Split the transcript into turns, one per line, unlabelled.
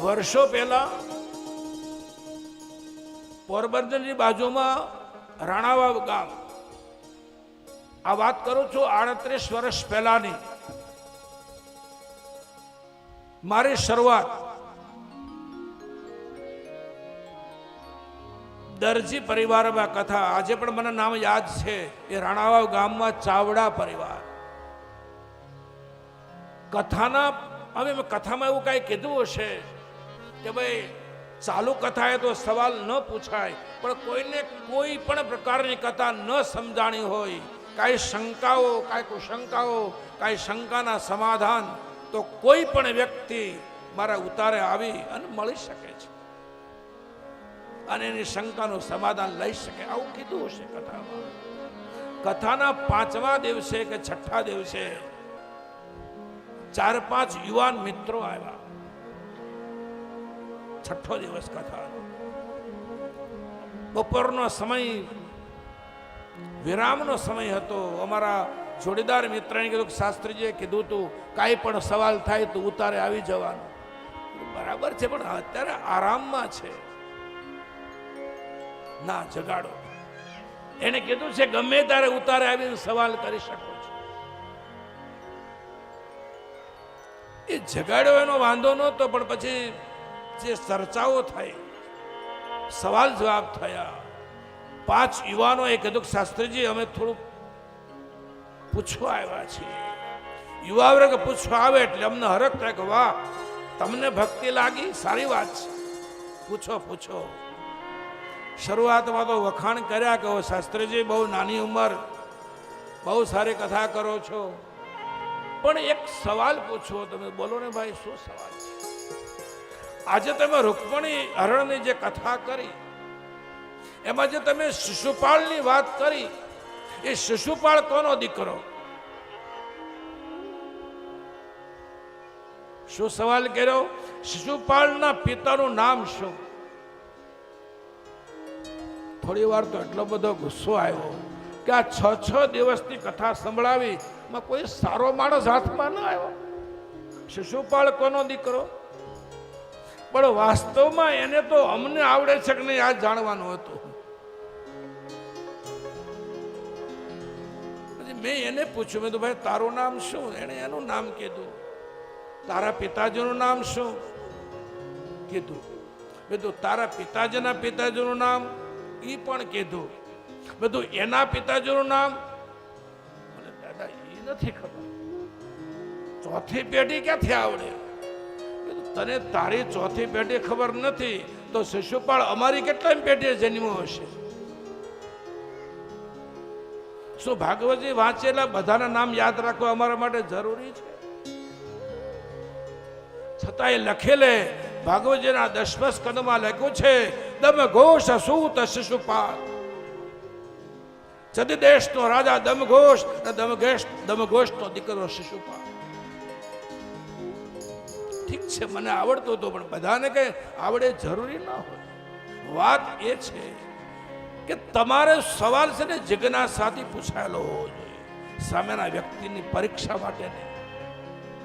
વર્ષો પહેલા પોરબંદરની બાજુમાં રાણાવાવ ગામ. આ વાત કરું છું આડત્રીસ વર્ષ પહેલાની. મારી શરૂઆત દરજી પરિવારમાં કથા. આજે પણ મને નામ યાદ છે એ રાણાવાવ ગામમાં ચાવડા પરિવાર. કથાના, હવે મેં કથામાં એવું કાંઈ કીધું હશે કે ભાઈ, ચાલુ કથાએ તો સવાલ ન પૂછાય, પણ કોઈને કોઈ પણ પ્રકારની કથા ન સમજાણી હોય, કાંઈ શંકાઓ, કાંઈ કુશંકાઓ, કાંઈ શંકાના સમાધાન, તો કોઈ પણ વ્યક્તિ મારા ઉતારે આવી અને મળી શકે છે. અને એની શંકાનું સમાધાન લઈ શકે. આવું કીધું હશે કથામાં. કથાના પાંચમા દિવસે કે છઠ્ઠા દિવસે ચાર પાંચ યુવાન મિત્રો આવ્યા. છઠ્ઠો દિવસ કથા. બપોરનો સમય, વિરામનો સમય હતો. અમારા જોડીદાર મિત્રને કીધું કે, શાસ્ત્રીજીએ કીધું તું, કાંઈ પણ સવાલ થાય તો ઉતારે આવી જવાનું. બરાબર છે, પણ અત્યારે આરામમાં છે. ના, જગાડો. એને કીધું છે, ગમે ત્યારે ઉતારે આવીને સવાલ કરી શકો છો. એ જગાડ્યો એનો વાંધો નહોતો, પણ પછી જે ચર્ચાઓ થઈ સવાલ જવાબ થયા. પાંચ યુવાનોએ કીધું શાસ્ત્રીજી અમે થોડું પૂછવા આવ્યા છીએ. યુવા વર્ગ પૂછવા આવે એટલે અમને હરખ થાય કે વાહ, તમને ભક્તિ લાગી? સારી વાત છે. પૂછો પૂછો. શરૂઆતમાં તો વખાણ કર્યા કે શાસ્ત્રીજી, બહુ નાની ઉંમર, બહુ સારી કથા કરો છો. પણ એક સવાલ પૂછવો, તમે બોલો ને ભાઈ, શું સવાલ છે? આજે તમે રૂકમણી હરણની જે કથા કરી, એમાં જે તમે શિશુપાળની વાત કરી, એ શિશુપાળ કોનો દીકરો? શું સવાલ કર્યો? શિશુપાળના પિતાનું નામ શું? થોડી વાર તો એટલો બધો ગુસ્સો આવ્યો કે આ છ છ દિવસની કથા સંભળાવી કોઈ સારો માણસ હાથમાં ન આવ્યો. શિશુપાળ કોનો દીકરો? પણ વાસ્તવમાં એને તો અમને આવડે છે કે નહીં આ જાણવાનું હતું. મેં એને પૂછ્યું, મેં તો ભાઈ, તારું નામ શું? એણે એનું નામ કીધું. તારા પિતાજીનું નામ શું? કીધું. બધું તારા પિતાજીના પિતાજીનું નામ? એ પણ કીધું. બધું એના પિતાજીનું નામ? બોલે દાદા એ નથી ખબર. ચોથી પેઢી ક્યાંથી આવડે? તને તારી ચોથી પેઢી ખબર નથી, તો શિશુપાળ અમારી કેટલા પેઢીએ જન્મ્યો હશે? શું ભાગવતજી વાંચેલા બધાના નામ યાદ રાખવા અમારા માટે જરૂરી છે? છતાં એ લખેલે ભાગવતજીના દસમા સ્કંદમાં લખ્યું છે, દમ ઘોષ સૂત શિશુપાલ ચદી દેશનો રાજા દમઘોષ અને દમઘેશ દમઘોષનો દીકરો શિશુપાલ ઠીક છે, મને આવડતો હતો, પણ બધાને કઈ આવડે જરૂરી ન હોય. વાત એ છે કે તમારે સવાલ છે ને જિજ્ઞાસાથી પૂછાયેલો હોવો જોઈએ. સામેના વ્યક્તિની પરીક્ષા માટે નહીં.